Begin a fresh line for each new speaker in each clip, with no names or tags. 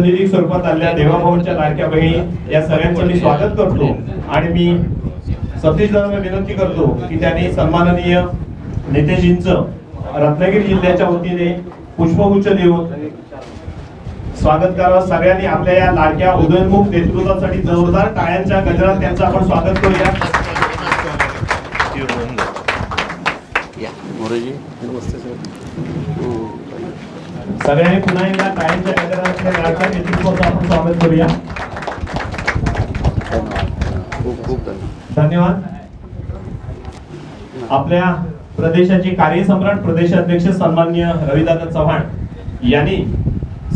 निधी स्वरूपात आलेल्या देवाभाऊंच्या लाडक्या बहिणी या सगळ्यांचं मी स्वागत करतो. आणि मी सतीश दादांना विनंती करतो की त्यांनी सन्माननीय नेतेजींचं रत्नागिरी जिल्ह्याच्या वतीने पुष्पगुच्छ देऊन स्वागत करावं. सगळ्यांनी आपल्या या लाडक्या उदयनमुख नेतृत्वासाठी जोरदार टाळ्यांच्या गजरात त्यांचं आपण स्वागत करूया.
या मोरेजी. नमस्ते सर.
सगळ्यांनी पुन्हा एकदा लाडक्या नेतृत्वाचं आपण स्वागत करूया.
धन्यवाद.
आपल्या प्रदेशाचे कार्यसम्राट प्रदेशाध्यक्ष सन्मान्य रविदादा चव्हाण यांनी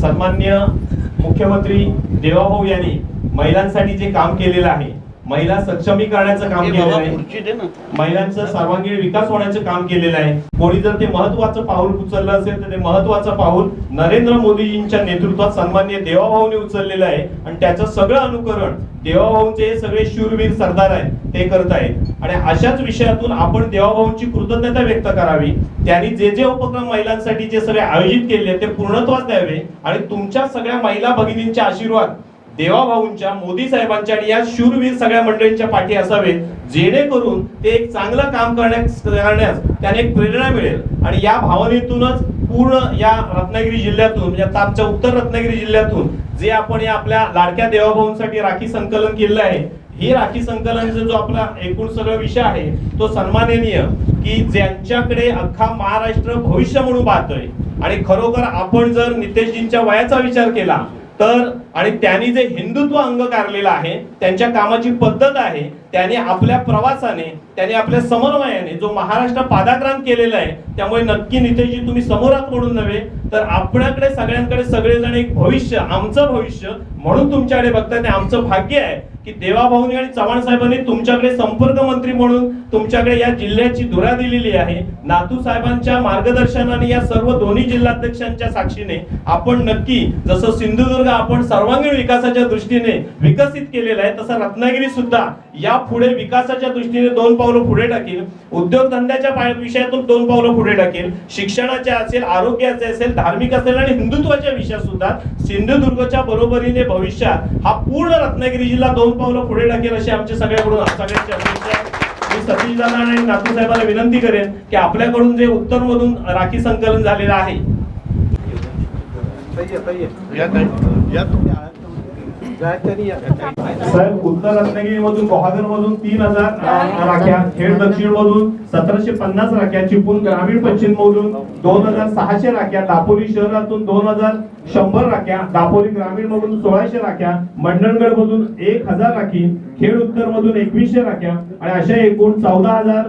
सन्मान्य मुख्यमंत्री देवाभाऊ यांनी महिलांसाठी जे काम केलेलं आहे महिला सक्षमीकरणाचं काम केलेलं आहे. महिलांचं सर्वांगीण विकास होण्याचं काम केलेलं आहे. कोणी जर ते महत्वाचं पाऊल उचललं असेल तर ते महत्वाचं पाऊल नरेंद्र मोदीजींच्या नेतृत्वात सन्मान्य देवाभाऊने उचललेलं आहे. आणि त्याचं सगळं अनुकरण देवाभाऊंचे हे सगळे शूरवीर सरदार आहेत ते करत आहेत. आणि अशाच विषयातून आपण देवाभाऊंची कृतज्ञता व्यक्त करावी. त्यांनी जे जे उपक्रम महिलांसाठी जे सगळे आयोजित केले ते पूर्णत्वास द्यावे. आणि तुमच्या सगळ्या महिला भगिनींचे आशीर्वाद देवाभाऊंच्या मोदी साहेबांच्या आणि या शूरवीर सगळ्या मंडळींच्या पाठी असावे जेणेकरून ते एक चांगलं काम करण्यास करण्यास त्याने एक प्रेरणा मिळेल. आणि या भावनेतूनच पूर्ण या रत्नागिरी जिल्ह्यातून म्हणजे आता आमच्या उत्तर रत्नागिरी जिल्ह्यातून जे आपण या आपल्या लाडक्या देवाभाऊंसाठी राखी संकलन केलेलं आहे ही राखी संकलनचा जो आपला एकूण सगळं विषय आहे तो सन्माननीय की ज्यांच्याकडे अख्खा महाराष्ट्र भविष्य म्हणून पाहतोय. आणि खरोखर आपण जर नितेशजींच्या वयाचा विचार केला तर आणि त्यांनी जे हिंदुत्व अंगकारलेलं आहे त्यांच्या कामाची पद्धत आहे त्याने आपल्या प्रवासाने त्याने आपल्या समन्वयाने जो महाराष्ट्र पादाक्रांत केलेला आहे त्यामुळे नक्की नितेशजी तुम्ही समोरात म्हणून नव्हे तर आपल्याकडे सगळ्यांकडे सगळेजण एक भविष्य आमचं भविष्य म्हणून तुमच्याकडे बघतात आमचं भाग्य आहे. की देवाभाऊनी आणि चव्हाण साहेबांनी तुमच्याकडे संपर्क मंत्री म्हणून तुमच्याकडे या जिल्ह्याची धुरा दिलेली आहे. नातू साहेबांच्या मार्गदर्शनाने या सर्व दोन्ही जिल्हाध्यक्षांच्या साक्षीने आपण नक्की जसं सिंधुदुर्ग आपण सर्वांगीण विकासाच्या दृष्टीने विकसित केलेला आहे तसं रत्नागिरी सुद्धा या पुढे विकासाच्या दृष्टीने दोन पावलं पुढे टाकेल उद्योगधंद्याच्या विषयातून दोन पावलं पुढे टाकेल शिक्षणाच्या असेल आरोग्याचे असेल धार्मिक असेल आणि हिंदुत्वाच्या विषयात सुद्धा सिंधुदुर्गच्या बरोबरीने भविष्यात हा पूर्ण रत्नागिरी जिल्हा दोन पावलं पुढे टाकेल अशी आमच्या सगळ्याकडून सगळ्यांची अपेक्षा आहे. मी आणि नातू साहेबांना विनंती करेन की आपल्याकडून जे उत्तर मधून राखी संकलन झालेलं आहे. साहेब उत्तर रत्नागिरी मधून मधून तीन हजार राख्या खेड दक्षिण मधून सतराशे पन्नास राख्या चिपळूण ग्रामीण पश्चिम मधून दोन हजार सहाशे राख्या दापोली शहरातून दोन हजार शंभर राख्या दापोली ग्रामीण मधून सोळाशे राख्या मंडणगड मधून एक हजार राखी खेड उत्तर मधून एकवीसशे राख्या आणि अशा एकूण चौदा हजार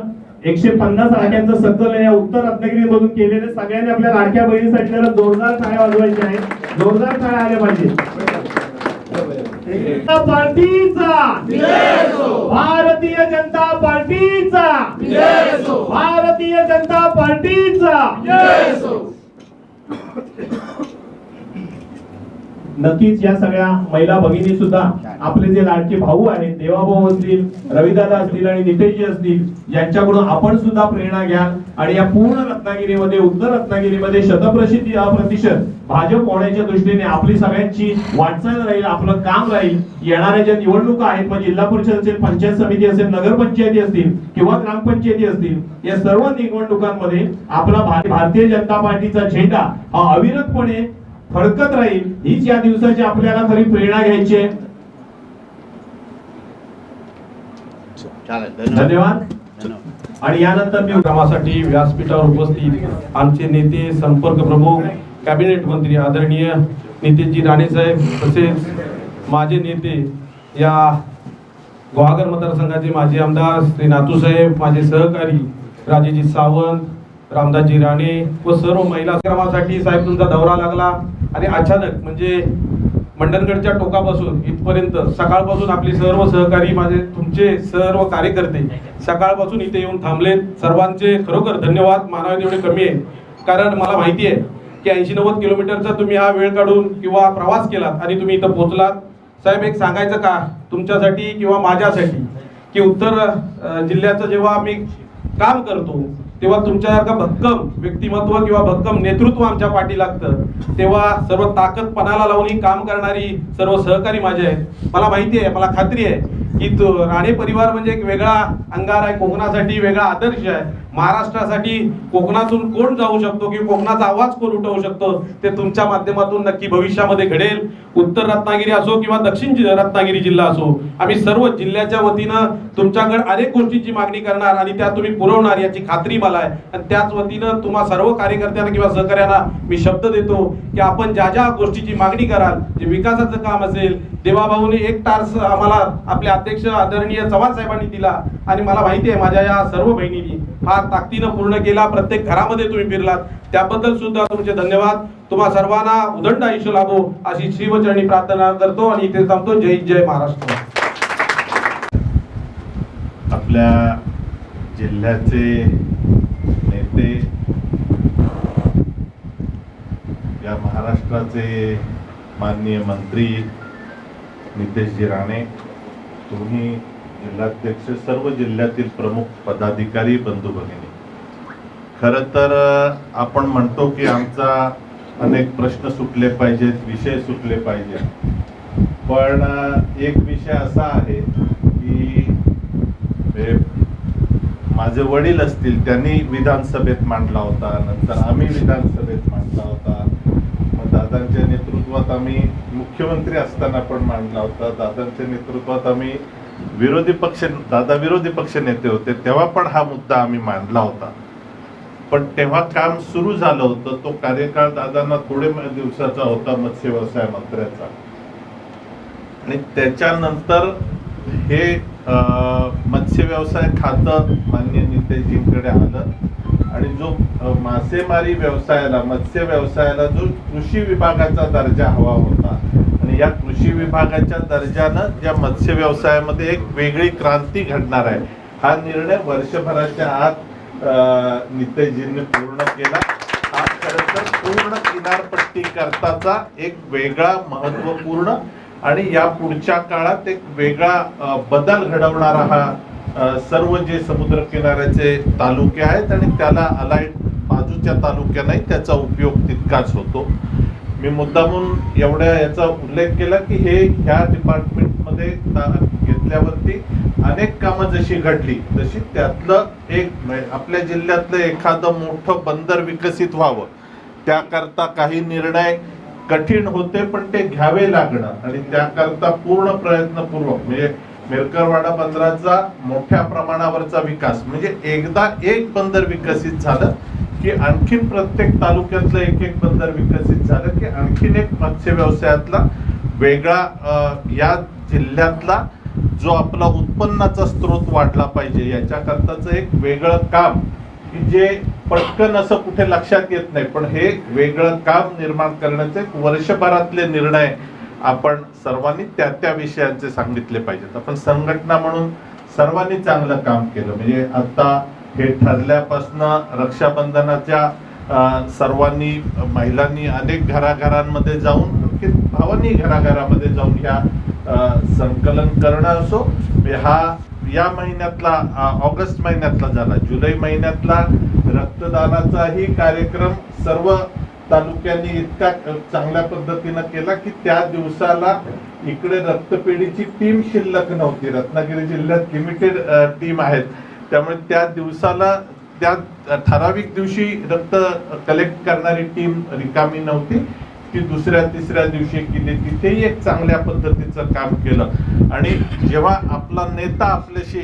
एकशे पन्नास राख्यांचं सकल या उत्तर रत्नागिरी मधून केलेले सगळ्यांनी आपल्या लाडक्या बहिणीसाठी जरा जोरदार टाळ्या वाजवायच्या आहेत. जोरदार टाळ्या आल्या पाहिजे. पार्टीचा. भारतीय जनता पार्टीचा. भारतीय जनता पार्टीचा. नक्कीच या सगळ्या महिला भगिनी सुद्धा आपले जे लाडके भाऊ आहेत देवाभाऊ असतील रविदादा असतील आणि नितेशजी असतील यांच्याकडून आपण सुद्धा प्रेरणा घ्या आणि या पूर्ण रत्नागिरीमध्ये उत्तर रत्नागिरीमध्ये शतप्रसिद्धी प्रतिशत भाजप होण्याच्या दृष्टीने आपली सगळ्यांची वाटचाल राहील आपलं काम राहील. येणाऱ्या ज्या निवडणुका आहेत मग जिल्हा परिषद असेल पंचायत समिती असेल नगरपंचायती असतील किंवा ग्रामपंचायती असतील या सर्व निवडणुकांमध्ये आपला भारतीय जनता पार्टीचा झेंडा हा अविरतपणे फडकत राहील. हीच या दिवसाची आपल्याला खरी प्रेरणा घ्यायची आहे.
धन्यवाद.
आणि यानंतर मी
कामासाठी व्यासपीठावर उपस्थित आमचे नेते संपर्क प्रमुख कॅबिनेट मंत्री आदरणीय नितेशजी राणे साहेब तसेच माझे नेते या गुहागर मतदारसंघाचे माजी आमदार श्री नातू साहेब माझे सहकारी राजेजी सावंत रामदासजी राणे व सर्व महिला क्रमासाठी साहेब तुमचा दौरा लागला. आणि अचानक म्हणजे मंडणगडच्या टोकापासून इथपर्यंत सकाळपासून आपले सर्व सहकारी माझे तुमचे सर्व कार्यकर्ते सकाळपासून इथे येऊन थांबलेत. सर्वांचे खरोखर धन्यवाद. मानावे तेवढे कमी आहे. कारण मला माहिती आहे की ऐंशी नव्वद किलोमीटरचा तुम्ही हा वेळ काढून किंवा प्रवास केलात आणि तुम्ही इथं पोहोचलात. साहेब एक सांगायचं का तुमच्यासाठी किंवा माझ्यासाठी की उत्तर जिल्ह्याचं जेव्हा आम्ही काम करतो तेव्हा तुमच्यासारखं भक्कम व्यक्तिमत्व किंवा भक्कम नेतृत्व आमच्या पाठी लागतं. तेव्हा सर्व ताकद पणाला लावून ही काम करणारी सर्व सहकारी माझे आहेत. मला माहिती आहे मला खात्री आहे की तो राणे परिवार म्हणजे एक वेगळा अंगार आहे कोकणासाठी वेगळा आदर्श आहे. महाराष्ट्रासाठी कोकणातून कोण जाऊ शकतो किंवा कोकणाचा आवाज कोण उठवू शकतो ते तुमच्या माध्यमातून नक्की भविष्यामध्ये घडेल. उत्तर रत्नागिरी असो किंवा दक्षिण रत्नागिरी जिल्हा असो आम्ही सर्व जिल्ह्याच्या वतीनं तुमच्याकडे अनेक गोष्टींची मागणी करणार आणि त्या तुम्ही पुरवणार याची खात्री मला आहे. आणि त्याच वतीनं तुम्हा सर्व कार्यकर्त्यांना किंवा सहकार्यांना मी शब्द देतो की आपण ज्या ज्या गोष्टीची मागणी कराल जे विकासाचं काम असेल देवाभाऊने एक तास आम्हाला आपले अध्यक्ष आदरणीय चव्हाण साहेबांनी दिला आणि मला माहिती आहे माझ्या या सर्व बहिणींनी. फार ताकदीनं पूर्ण केला. प्रत्येक घरामध्ये तुम्ही फिरलात. त्याबद्दल सुद्धा तुमचे धन्यवाद. तुम्हा सर्वांना उदंड आयुष्य लाभो अशी शिवचरणी प्रार्थना करतो आणि इथे थांबतो. जय जय महाराष्ट्र.
आपल्या जिल्ह्याचे नेते या महाराष्ट्राचे माननीय मंत्री नितेशजी राणे तुम्ही जिल्हाध्यक्ष सर्व जिल्ह्यातील प्रमुख पदाधिकारी बंधू भगिनी. खरं तर आपण म्हणतो की आमचा अनेक प्रश्न सुटले पाहिजेत विषय सुटले पाहिजेत. पण एक विषय असा आहे की माझे वडील असतील त्यांनी विधानसभेत मांडला होता नंतर आम्ही विधानसभेत मांडला होता. मग दादांच्या नेतृत्वात आम्ही मुख्यमंत्री असताना पण मांडला होता. दादांच्या नेतृत्वात आम्ही विरोधी पक्ष दादा विरोधी पक्ष नेते होते तेव्हा पण हा मुद्दा आम्ही मांडला होता. पण तेव्हा काम सुरू झालं होतं तो कार्यकाळ दादांना थोडे दिवसाचा होता मत्स्य व्यवसाय मंत्र्याचा. आणि त्याच्यानंतर हे अं, मत्स्य व्यवसाय खातं मान्य नितेशजींकडे आलं. आणि जो मासेमारी व्यवसायाला मत्स्य व्यवसायाला जो कृषी विभागाचा दर्जा हवा होता या कृषी विभागाच्या दर्जानं ज्या मत्स्य व्यवसायामध्ये एक वेगळी क्रांती घडणार आहे हा निर्णय वर्षभराच्या आत नितेशजींनी पूर्ण केला. हा खरं तर पूर्ण किनारपट्टी करताचा एक वेगळा महत्त्वपूर्ण आणि या पुढच्या काळात एक वेगळा बदल घडवणारा हा सर्व जे समुद्र किनाऱ्याचे तालुके आहेत आणि त्याला अलाइड बाजूच्या तालुक्यांनाही त्याचा उपयोग तितकाच होतो. मी मुद्दामून एवढ्या याचा उल्लेख केला की हे ह्या डिपार्टमेंटमध्ये घेतल्यावरती अनेक कामं जशी घडली तशी त्यातलं एक म्हणजे आपल्या जिल्ह्यातलं एखादं मोठं बंदर विकसित व्हावं त्याकरता काही निर्णय कठीण होते पण ते घ्यावे लागणं आणि त्याकरता पूर्ण प्रयत्नपूर्वक म्हणजे मेरकरवाडा बंदराचा मोठ्या प्रमाणावरचा विकास म्हणजे एकदा एक बंदर विकसित झालं की आणखीन प्रत्येक तालुक्यातलं एक एक बंदर विकसित झालं की आणखीन एक मत्स्य व्यवसायातला वेगळा या जिल्ह्यातला जो आपला उत्पन्नाचा स्रोत वाढला पाहिजे याच्याकरताचं एक वेगळं काम की जे पटकन असं कुठे लक्षात येत नाही पण हे वेगळं काम निर्माण करण्याचे एक वर्षभरातले निर्णय आपण सर्वांनी त्या त्या विषयांचे सांगितले पाहिजेत. आपण संघटना म्हणून सर्वांनी चांगलं काम केलं. म्हणजे आता हे ठरल्यापासनं रक्षाबंधनाच्या सर्वांनी महिलांनी अनेक घराघरांमध्ये जाऊन की भावांनी घराघरामध्ये जाऊन ह्या संकलन करणं असो हा या महिन्यातला ऑगस्ट महिन्यातला झाला जुलै महिन्यातला रक्तदानाचाही कार्यक्रम सर्व तालुक्यांनी इतका चांगल्या पद्धतीनं केला की त्या दिवसाला इकडे रक्तपेढीची टीम शिल्लक नव्हती. रत्नागिरी जिल्ह्यात लिमिटेड टीम आहेत. त्यामुळे त्या दिवसाला त्या ठराविक दिवशी रक्त कलेक्ट करणारी टीम रिकामी नव्हती. ती दुसऱ्या तिसऱ्या दिवशी केली तिथेही एक चांगल्या पद्धतीचं काम केलं. आणि जेव्हा आपला नेता आपल्याशी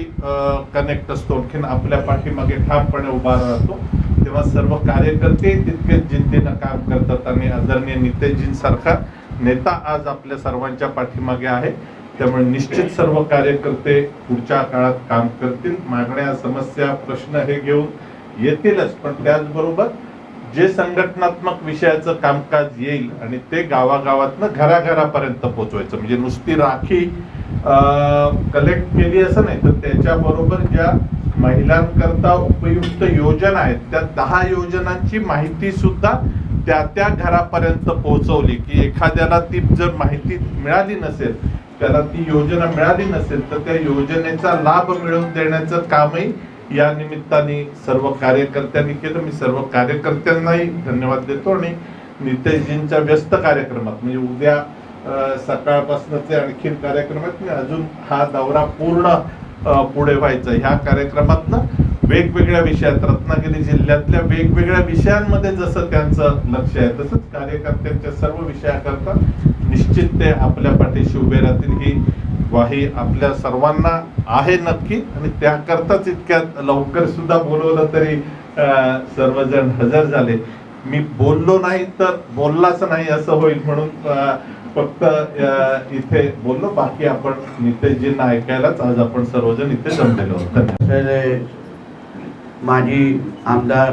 कनेक्ट असतो आणखीन आपल्या पाठीमागे ठामपणे उभा राहतो तेव्हा सर्व कार्यकर्ते तितकेच जिद्दीनं काम करतात. आणि आदरणीय नितेशजींसारखा नेता आज आपल्या सर्वांच्या पाठीमागे आहे. त्यामुळे निश्चित सर्व कार्यकर्ते पुढच्या काळात काम करतील. मागण्या समस्या प्रश्न हे घेऊन येतीलच. पण त्याचबरोबर जे संघटनात्मक विषयाचं कामकाज येईल आणि ते गावागावातनं घराघरापर्यंत पोहोचवायचं म्हणजे नुसती राखी कलेक्ट केली असं नाही तर त्याच्याबरोबर ज्या महिलांकरता उपयुक्त योजना आहेत त्या दहा योजनांची माहिती सुद्धा त्या त्या घरापर्यंत पोहोचवली की एखाद्याला ती जर माहिती मिळाली नसेल त्याला ती योजना मिळाली नसेल तर त्या योजनेचा लाभ मिळवून देण्याचं कामही या निमित्ताने सर्व कार्यकर्त्यांनी केलं. मी सर्व कार्यकर्त्यांनाही धन्यवाद देतो आणि नितेशजींच्या व्यस्त कार्यक्रमात म्हणजे उद्या सकाळपासूनचे आणखीन कार्यक्रम आहेत. अजून हा दौरा पूर्ण पुढे व्हायचा ह्या कार्यक्रमातनं वेगवेगळ्या विषयात रत्नागिरी जिल्ह्यातल्या वेगवेगळ्या विषयांमध्ये जसं त्यांचं लक्ष आहे तसंच कार्यकर्त्यांच्या सर्व विषयाकरता निश्चित ते आपल्या पाठीशी उभे राहतील ही ग्वाही आपल्या सर्वांना आहे नक्की. आणि त्याकरताच इतक्यात लवकर सुद्धा बोलवलं तरी सर्वजण हजर झाले. मी बोललो नाही तर बोललाच नाही असं होईल म्हणून फक्त इथे बोललो. बाकी आपण नितेशजींना ऐकायलाच आज आपण सर्वजण इथे जमलेलो धन्यवाद.
माजी आमदार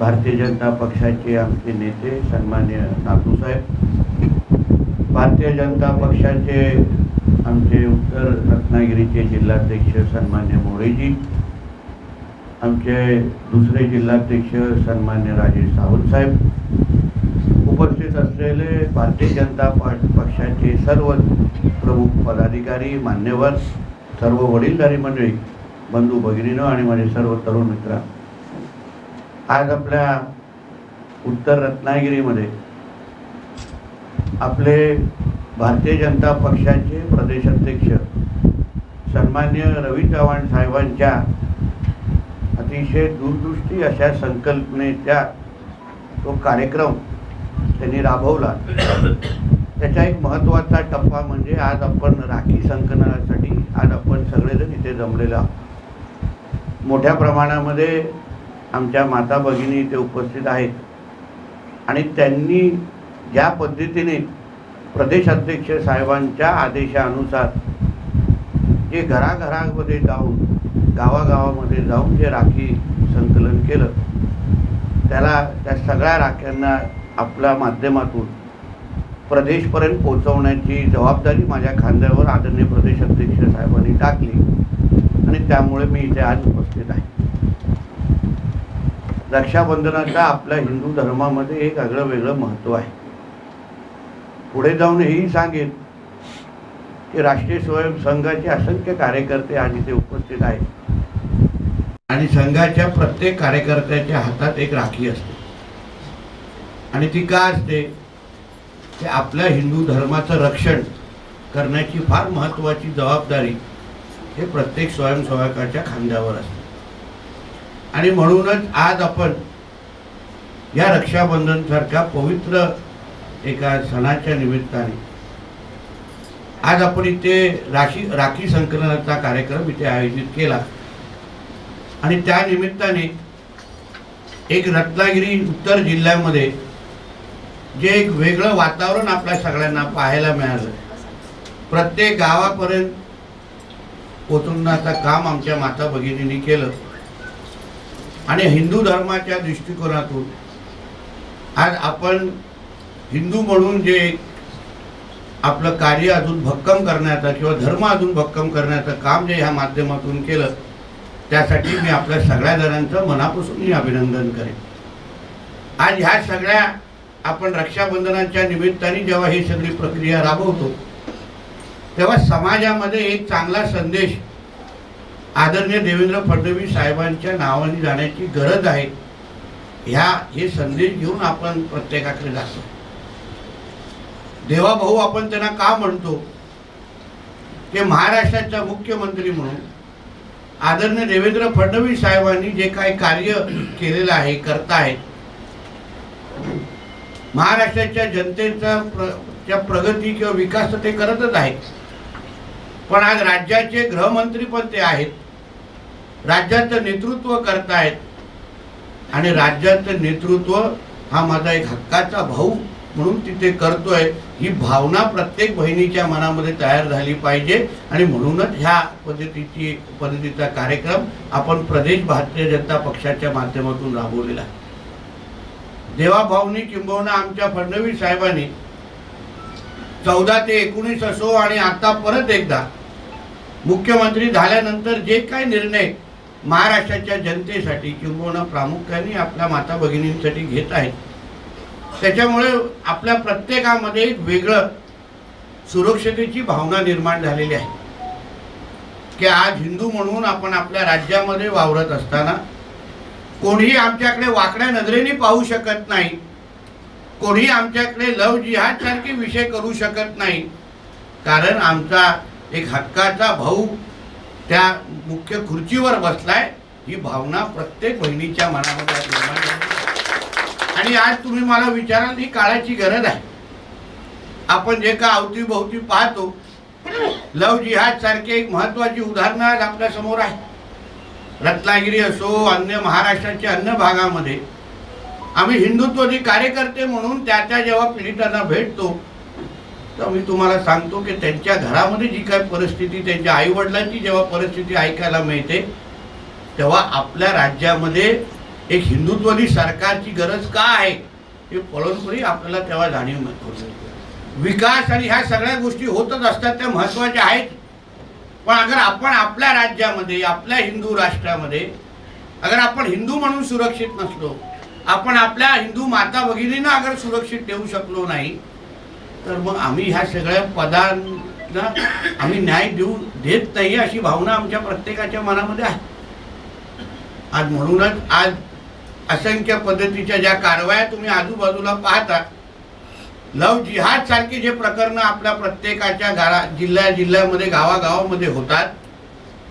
भारतीय जनता पक्षाचे आमचे नेते सन्मान्य नातूसाहेब भारतीय जनता पक्षाचे आमचे उत्तर रत्नागिरीचे जिल्हाध्यक्ष सन्मान्य मोरेजी आमचे दुसरे जिल्हाध्यक्ष सन्मान्य राजेश सावंत साहेब उपस्थित असलेले भारतीय जनता प- पक्षाचे सर्व प्रमुख पदाधिकारी मान्यवर सर्व वडीलधारी मंडळी बंधू भगिनीनो आणि माझे सर्व तरुण मित्र. आज आपल्या उत्तर रत्नागिरीमध्ये आपले भारतीय जनता पक्षाचे प्रदेशाध्यक्ष सन्मान्य रवी चव्हाण साहेबांच्या अतिशय दूरदृष्टी अशा संकल्पनेच्या तो कार्यक्रम त्यांनी राबवला. त्याचा एक महत्त्वाचा टप्पा म्हणजे आज आपण राखी संकलनासाठी आज आपण सगळेजण इथे जमलेलो आहोत. मोठ्या प्रमाणामध्ये आमच्या माता भगिनी इथे उपस्थित आहेत. आणि त्यांनी ज्या पद्धतीने प्रदेशाध्यक्ष साहेबांच्या आदेशानुसार जे घराघरामध्ये जाऊन गावागावामध्ये जाऊन जे राखी संकलन केलं त्याला त्या सगळ्या राख्यांना आपल्या माध्यमातून प्रदेशपर्यंत पोहोचवण्याची जबाबदारी माझ्या खांद्यावर आदरणीय प्रदेशाध्यक्ष साहेबांनी टाकली. आणि त्यामुळे मी इथे आज उपस्थित आहे. रक्षाबंधनाचा आपल्या हिंदू धर्मामध्ये एक आगळं वेगळं महत्त्व आहे. पुढे जाऊन हेही सांगेन की राष्ट्रीय स्वयंसंघाचे असंख्य कार्यकर्ते आज इथे उपस्थित आहेत. आणि संघाच्या प्रत्येक कार्यकर्त्याच्या हातात एक राखी असते. आणि ती का असते? ते आपल्या हिंदू धर्माचं रक्षण करण्याची फार महत्त्वाची जबाबदारी हे प्रत्येक स्वयंसेवकाच्या खांद्यावर असते. आणि म्हणूनच आज आपण या रक्षाबंधन सारख्या पवित्र एका सणाच्या निमित्ताने आज आपण इथे राशी राखी संकलनाचा कार्यक्रम इथे आयोजित केला. आणि त्या निमित्ताने एक रत्नागिरी उत्तर जिल्ह्यामध्ये जे एक वेगळं वातावरण आपल्या सगळ्यांना पाहायला मिळालं. प्रत्येक गावापर्यंत पोचवण्याचं काम आमच्या माता भगिनींनी केलं. आणि हिंदू धर्माच्या दृष्टिकोनातून आज आपण हिंदू म्हणून जे आपलं कार्य अजून भक्कम करण्याचं किंवा धर्म अजून भक्कम करण्याचं काम जे ह्या माध्यमातून केलं त्यासाठी मी आपल्या सगळ्या जणांचं मनापासून मी अभिनंदन करेन. आज ह्या सगळ्या आपण रक्षाबंधनाच्या निमित्ताने जेव्हा ही सगळी प्रक्रिया राबवतो तेव्हा समाजामध्ये एक चांगला संदेश आदरणीय देवेंद्र फडणवीस साहेबांच्या नावाने जाण्याची गरज आहे ह्या हे संदेश घेऊन आपण प्रत्येकाकडे जातो. देवाभाऊ आपण त्यांना का म्हणतो? ते महाराष्ट्राचा मुख्यमंत्री म्हणून आदरणीय देवेंद्र फडणवीस साहेबांनी जे काही कार्य केलेलं आहे करतायत महाराष्ट्राच्या जनतेचा प्र प्रगती किंवा विकास ते करतच आहेत. पण आज राज्याचे गृहमंत्री पण ते आहेत. राज्याचं नेतृत्व करतायत. आणि राज्याचं नेतृत्व हा माझा एक हक्काचा भाऊ म्हणून तिथे करतोय ही भावना प्रत्येक बहिणीच्या मनामध्ये तयार झाली पाहिजे. आणि म्हणूनच ह्या पद्धतीची पद्धतीचा कार्यक्रम आपण प्रदेश भारतीय जनता पक्षाच्या माध्यमातून राबवलेला देवाभावनी देवाभाऊनी किंबहुना आमच्या फडणवीस साहेबांनी चौदा ते एकोणीस असो आणि आता परत एकदा मुख्यमंत्री झाल्यानंतर जे काही निर्णय महाराष्ट्राच्या जनतेसाठी किंबहुना प्रामुख्याने आपल्या माता भगिनींसाठी घेत आहेत त्याच्यामुळे आपल्या प्रत्येकामध्ये एक वेगळं सुरक्षतेची भावना निर्माण झालेली आहे. की आज हिंदू म्हणून आपण आपल्या राज्यामध्ये वावरत असताना कोणीही आमच्याकडे वाकड्या नजरेने पाहू शकत नाही कोणीही आमच्याकडे लव जिहाद सारखे विषय करू शकत नाही. कारण आमचा एक हक्काचा भाऊ त्या मुख्य खुर्चीवर बसलाय ही भावना प्रत्येक बहिणीच्या मनामध्ये निर्माण आणि आज तुम्ही मला विचाराल ही काळाची गरज आहे. आपण जे का अवतीभोवती पाहतो लव जिहाद सारखे एक महत्वाची उदाहरणं आज आपल्यासमोर आहे. रत्नागिरी असो अन्य महाराष्ट्राच्या अन्य भागामध्ये आम्ही हिंदुत्वाचे कार्यकर्ते म्हणून त्या त्या जेव्हा पीडितांना भेटतो तर मी तुम्हाला सांगतो की त्यांच्या घरामध्ये जी काय परिस्थिती त्यांच्या आईवडिलांची जेव्हा परिस्थिती ऐकायला मिळते तेव्हा आपल्या राज्यामध्ये एक हिंदुत्वनी सरकारची गरज का आहे हे पळूनपरी आपल्याला तेव्हा जाणीव होते विकास आणि ह्या सगळ्या गोष्टी होतच असतात त्या महत्त्वाच्या आहेत. पण अगर आपण आपल्या राज्यामध्ये आपल्या हिंदू राष्ट्रामध्ये अगर आपण हिंदू म्हणून सुरक्षित नसलो आपण आपल्या हिंदू माता भगिनींना अगर सुरक्षित ठेवू शकलो नाही तर मग आम्ही ह्या सगळ्या पदांना आम्ही न्याय देऊ देत नाही अशी भावना आमच्या प्रत्येकाच्या मनामध्ये आहे. आज म्हणूनच आज असंख्य पद्धतीच्या ज्या कारवाया तुम्ही आजूबाजूला पाहता लव जिहाद सारखी जे प्रकरण आपल्या प्रत्येकाच्या गाळा जिल्ह्या जिल्ह्यामध्ये गावागावामध्ये होतात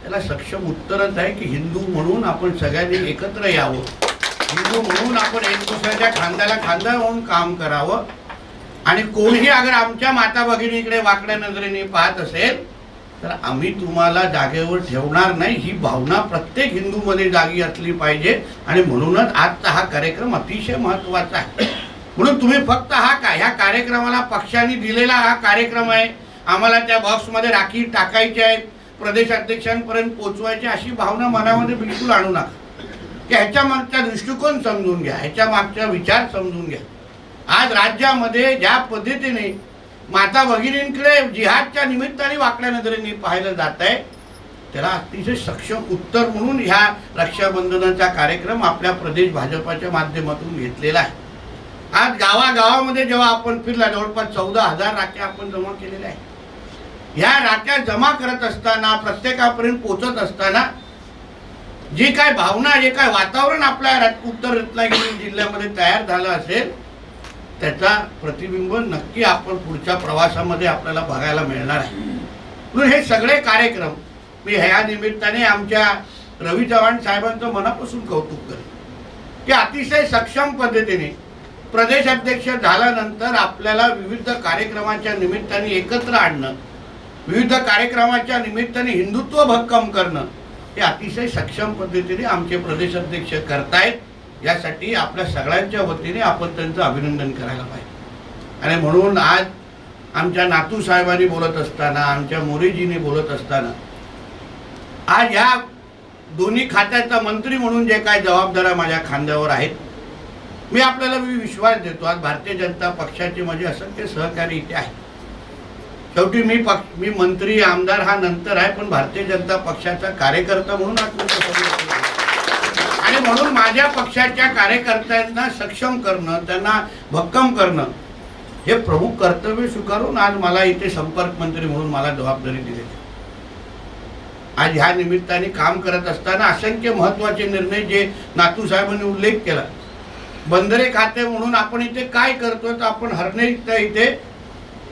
त्याला सक्षम उत्तरच आहे की हिंदू म्हणून आपण सगळ्यांनी एकत्र यावं. हिंदू म्हणून आपण एक दुसऱ्याच्या खांद्याला खांदा म्हणून काम करावं. आणि कोणीही अगर आमच्या माता भगिनीकडे वाकड्या नजरेने पाहत असेल तर आम्ही तुम्हाला जागेवर ठेवणार नाही. ही भावना प्रत्येक हिंदूमध्ये जागी असली पाहिजे. आणि म्हणूनच आजचा हा कार्यक्रम अतिशय महत्त्वाचा आहे. म्हणून तुम्ही फक्त हा का ह्या कार्यक्रमाला पक्षाने दिलेला हा कार्यक्रम आहे. आम्हाला त्या बॉक्समध्ये राखी टाकायची आहे. प्रदेश अध्यक्षांपर्यंत पोचवायची अशी भावना मनामध्ये बिलकुल आणू नका. की ह्याच्या मागचा दृष्टिकोन समजून घ्या. ह्याच्या मागचा विचार समजून घ्या. आज राज्यामध्ये ज्या पद्धतीने माता भगिनींकडे जिहादच्या निमित्ताने वाकड्या नजरेने पाहिलं जात आहे त्याला अतिशय सक्षम उत्तर म्हणून ह्या रक्षाबंधनाचा कार्यक्रम आपल्या प्रदेश भाजपाच्या माध्यमातून घेतलेला आहे. आज गावागावामध्ये जेव्हा आपण फिरला जवळपास चौदा हजार राख्या आपण जमा केलेल्या आहेत. ह्या राख्या जमा करत असताना प्रत्येकापर्यंत पोचत असताना जी काय भावना जे काय वातावरण आपल्या उत्तर रत्नागिरी जिल्ह्यामध्ये तयार झालं असेल त्याचा प्रतिबिंब नक्की आपण पुढच्या प्रवासामध्ये आपल्याला बघायला मिळणार आहे. म्हणून हे सगळे कार्यक्रम मी ह्या निमित्ताने आमच्या रवी चव्हाण साहेबांचं मनापासून कौतुक करेन. की अतिशय सक्षम पद्धतीने प्रदेश अध्यक्ष झाल्यानंतर आपल्याला विविध कार्यक्रमाच्या निमित्ताने एकत्र आणणं विविध कार्यक्रमाच्या निमित्ताने हिंदुत्व भक्कम करणं हे अतिशय सक्षम पद्धतीने आमचे प्रदेश अध्यक्ष करतायत. यासाठी आपल्या सगळ्यांच्या वतीने आपण त्यांचं अभिनंदन करायला पाहिजे. आणि म्हणून आज आमच्या नातू साहेबांनी बोलत असताना आमच्या मोरेजीने बोलत असताना आज ह्या दोन्ही खात्याचा मंत्री म्हणून जे काय जबाबदाऱ्या माझ्या खांद्यावर आहेत मी आपल्याला मी विश्वास देतो. आज भारतीय जनता पक्षाचे माझे असंख्य सहकारी इथे आहेत. शेवटी मी पक्ष मी मंत्री आमदार हा नंतर आहे पण भारतीय जनता पक्षाचा कार्यकर्ता म्हणून आज आणि म्हणून माझ्या पक्षाच्या कार्यकर्त्यांना सक्षम करणं त्यांना भक्कम करणं हे प्रमुख कर्तव्य स्वीकारून आज मला इथे संपर्क मंत्री म्हणून मला जबाबदारी दिली. आज ह्या निमित्ताने काम करत असताना असंख्य महत्त्वाचे निर्णय जे नातू साहेबांनी उल्लेख केला. बंदरे खाते म्हणून आपण इथे काय करतोय तर आपण हरणे इथे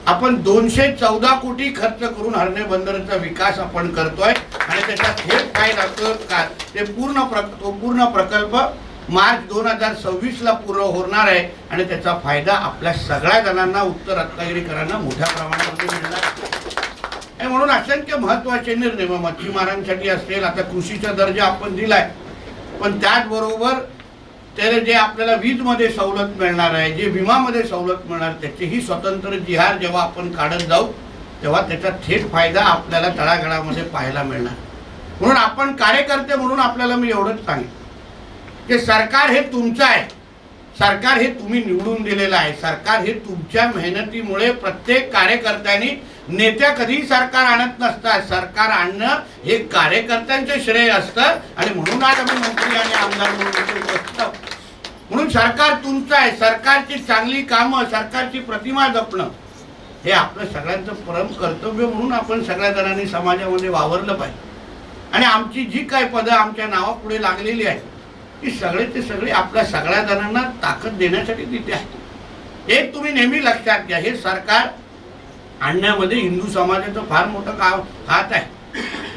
आपण दोनशे चौदा कोटी खर्च करून हरणे बंदराचा विकास आपण करतोय. आणि त्याचा थेट काय तो का? ते पूर्ण प्रक तो पूर्ण प्रकल्प मार्च दोन हजार सव्वीसला पूर्ण होणार आहे. आणि त्याचा फायदा आपल्या सगळ्या जणांना उत्तर रत्नागिरीकरांना मोठ्या प्रमाणामध्ये मिळणार आहे. आणि म्हणून असंख्य महत्त्वाचे निर्णय मग मच्छीमारांसाठी असेल आता कृषीचा दर्जा आपण दिलाय. पण त्याचबरोबर त्याला जे आपल्याला वीजमध्ये सवलत मिळणार आहे जे विमामध्ये सवलत मिळणार त्याचीही स्वतंत्र जिहार जेव्हा आपण काढत जाऊ तेव्हा त्याचा थेट फायदा आपल्याला तळागाळामध्ये पाहायला मिळणार. म्हणून आपण कार्यकर्ते म्हणून आपल्याला मी एवढंच सांगेन. की सरकार हे तुमचं आहे सरकार हे तुम्ही निवडून दिलेलं आहे सरकार हे तुमच्या मेहनतीमुळे प्रत्येक कार्यकर्त्यांनी नेत्या कधीही सरकार आणत नसतात. सरकार आणणं हे कार्यकर्त्यांचं श्रेय असतं. आणि म्हणून आज आम्ही मंत्री आणि आमदार म्हणून म्हणून सरकार तुमचं आहे. सरकारची चांगली कामं सरकारची प्रतिमा जपणं हे आपलं सगळ्यांचं परम कर्तव्य म्हणून आपण सगळ्या जणांनी समाजामध्ये वावरलं पाहिजे. आणि आमची जी काय पदं आमच्या नावापुढे लागलेली आहेत ती सगळे ते सगळे आपल्या सगळ्या जणांना ताकद देण्यासाठी तिथे आहे हे तुम्ही नेहमी लक्षात घ्या. हे सरकार आणण्यामध्ये हिंदू समाजाचं फार मोठं काम हात आहे.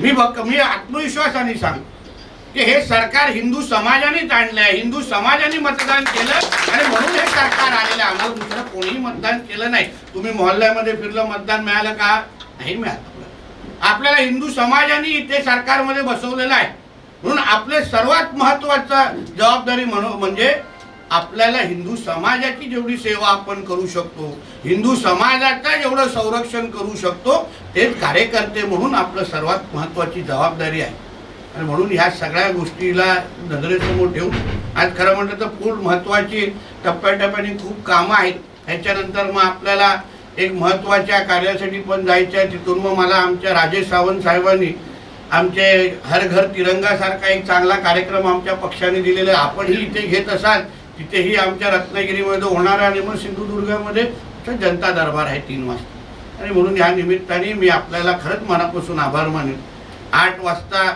मी बघ मी आत्मविश्वासाने सांग की हे सरकार हिंदू समाजानेच आणलं आहे हिंदू समाजाने मतदान केलं आणि म्हणून हे सरकार आलेलं आहे. आम्हाला दुसरं कोणीही मतदान केलं नाही. तुम्ही मोहल्ल्यामध्ये फिरलं मतदान मिळालं का? नाही मिळालं आपल्याला. हिंदू समाजाने इथे सरकारमध्ये बसवलेलं आहे. म्हणून आपले सर्वात महत्त्वाचा जबाबदारी म्हणून म्हणजे आपल्याला हिंदू समाजाची जेवढी सेवा आपण करू शकतो हिंदू समाजाचं जेवढं संरक्षण करू शकतो तेच कार्यकर्ते म्हणून आपलं सर्वात महत्त्वाची जबाबदारी आहे. आणि म्हणून ह्या सगळ्या गोष्टीला नजरेसमोर ठेवून आज खरं म्हटलं तर खूप महत्त्वाची टप्प्याटप्प्याने खूप कामं आहेत. ह्याच्यानंतर मग आपल्याला एक महत्त्वाच्या कार्यासाठी पण जायचं आहे. तिथून मग मला आमच्या राजेश सावंत साहेबांनी आमचे हर घर तिरंगासारखा एक चांगला कार्यक्रम आमच्या पक्षाने दिलेला आहे. आपणही इथे घेत असाल तिथेही आमच्या रत्नागिरीमध्ये होणार आहे आणि मग सिंधुदुर्गामध्ये तर जनता दरबार आहे तीन वाजता. आणि म्हणून या निमित्ताने मी आपल्याला खरंच मनापासून आभार मानेन. आठ वाजता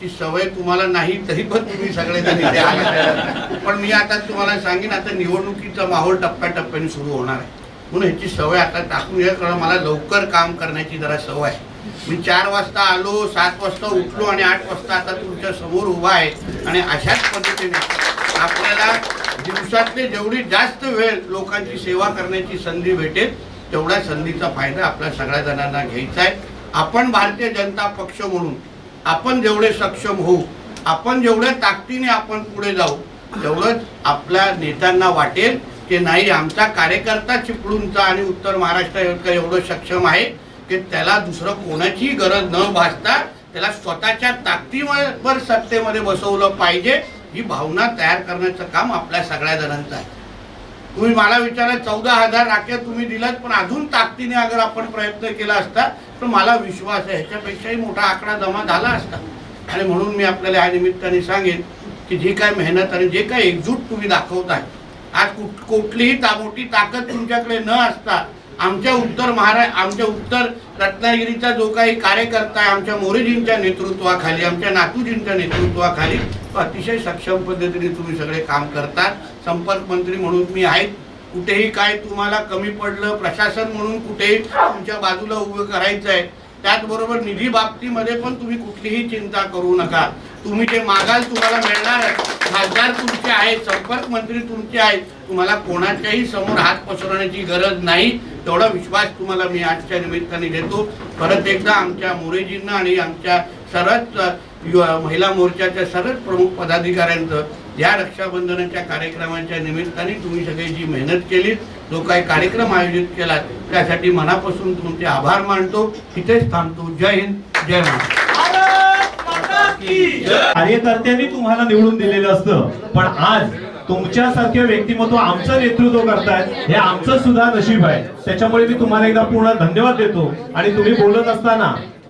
ची सवय तुम्हाला नाही तरी पण तुम्ही सगळेजण इथे आला. पण मी आता तुम्हाला सांगेन आता निवडणुकीचा माहोल टप्प्याटप्प्याने सुरू होणार आहे. म्हणून ह्याची सवय आता टाकून घ्या कारण मला लवकर काम करण्याची जरा सवय आहे. मी चार वाजता आलो सात वाजता उठलो आणि आठ वाजता आता तुमच्यासमोर उभा आहे. आणि अशाच पद्धतीने आपल्याला दिवसातले जेवढी जास्त वेळ लोकांची सेवा करण्याची संधी भेटेल तेवढ्या संधीचा फायदा आपल्या सगळ्या जणांना घ्यायचा आहे. आपण भारतीय जनता पक्ष म्हणून आपण जेवढे सक्षम होऊ आपण जेवढ्या ताकदीने आपण पुढे जाऊ तेवढंच आपल्या नेत्यांना वाटेल की नाही आमचा कार्यकर्ता चिपळूणचा आणि उत्तर महाराष्ट्र एवढं सक्षम आहे की त्याला दुसरं कोणाचीही गरज न भासता त्याला स्वतःच्या ताकदीवर सत्तेमध्ये बसवलं पाहिजे ही भावना तयार करण्याचं काम आपल्या सगळ्या जणांचं आहे. तुम्ही मला विचारा चौदा हजार राख्या तुम्ही दिलात पण अजून ताकदीने अगर आपण प्रयत्न केला असता तर मला विश्वास आहे ह्याच्यापेक्षाही मोठा आकडा जमा झाला असता. आणि म्हणून मी आपल्याला या निमित्ताने सांगेन की जी काय मेहनत आणि जे काय एकजूट तुम्ही दाखवताय आज कुठ कुठलीही ता मोठी ताकद तुमच्याकडे न असता आमच्या उत्तर महारा आमच्या उत्तर रत्नागिरीचा जो काही कार्यकर्ता आहे आमच्या मोरेजींच्या नेतृत्वाखाली आमच्या नातूजींच्या नेतृत्वाखाली तो अतिशय सक्षम पद्धतीने तुम्ही सगळे काम करतात. संपर्क मंत्री म्हणून मी आहे. कुठेही काय तुम्हाला कमी पडलं प्रशासन म्हणून कुठेही तुमच्या बाजूला उभं करायचं आहे त्याचबरोबर निधी बाबतीमध्ये पण तुम्ही कुठलीही चिंता करू नका. तुम्ही जे मागाल तुम्हाला मिळणार आहे. खासदार तुमचे आहेत संपर्क मंत्री तुमचे आहेत. तुम्हाला कोणाच्याही समोर हात पसरवण्याची गरज नाही. तेवढा विश्वास तुम्हाला मी आजच्या निमित्ताने देतो. परत एकदा आमच्या मोरेजींना आणि आमच्या सर्वच महिला मोर्चाच्या सर्वच प्रमुख पदाधिकाऱ्यांचं या रक्षाबंधनाच्या कार्यक्रमाच्या निमित्ताने तुम्ही सगळी जी मेहनत केली जो काही कार्यक्रम आयोजित केला त्यासाठी मनापासून तुमचे आभार मानतो. तिथेच थांबतो. जय हिंद जय महाराष्ट्र.
कार्यकर्त्यांनी तुम्हाला निवडून दिलेलं असतं पण आज तुमच्यासारखे व्यक्तिमत्व आमचं नेतृत्व करतायत हे आमचं सुद्धा नशीब आहे. त्याच्यामुळे मी तुम्हाला एकदा पूर्ण धन्यवाद देतो. आणि तुम्ही बोलत असताना